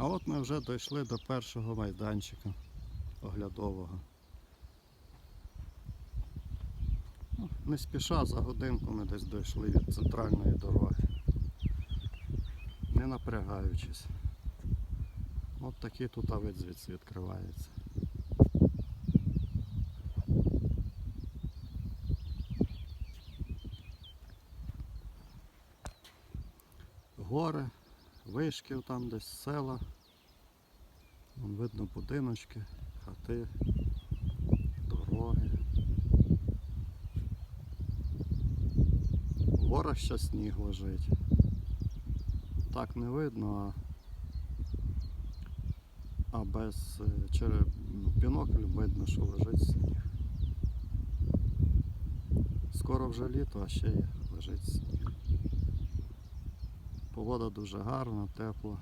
А от ми вже дійшли до першого майданчика оглядового. Ну, Не спіша за годинку ми десь дійшли від центральної дороги. Не напрягаючись. От такий тут вид звідси відкривається. Гори, вишків там десь села. Вон видно будиночки, хати, дороги. В горах ще сніг лежить. Так не видно, а, а без е, через бінокль видно, що лежить сніг. Скоро вже літо, а ще лежить сніг. Погода дуже гарна, тепла.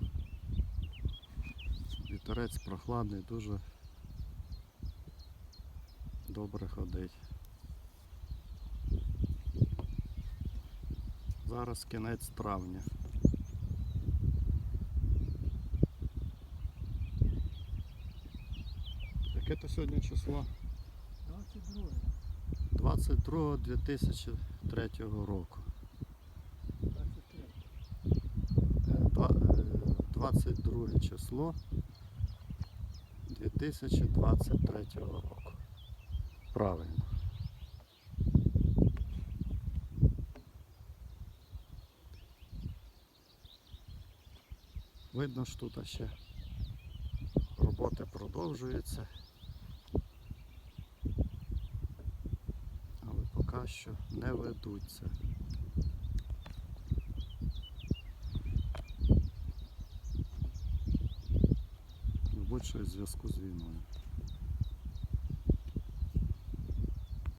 Вітерець прохладний, дуже добре ходить. Зараз кінець травня. Яке то сьогодні число? 22, 22 2003 року. 22 число 2023 року. Правильно. Видно, що тут ще роботи продовжуються. Але поки що не ведуться. Мабуть, в зв'язку з війною.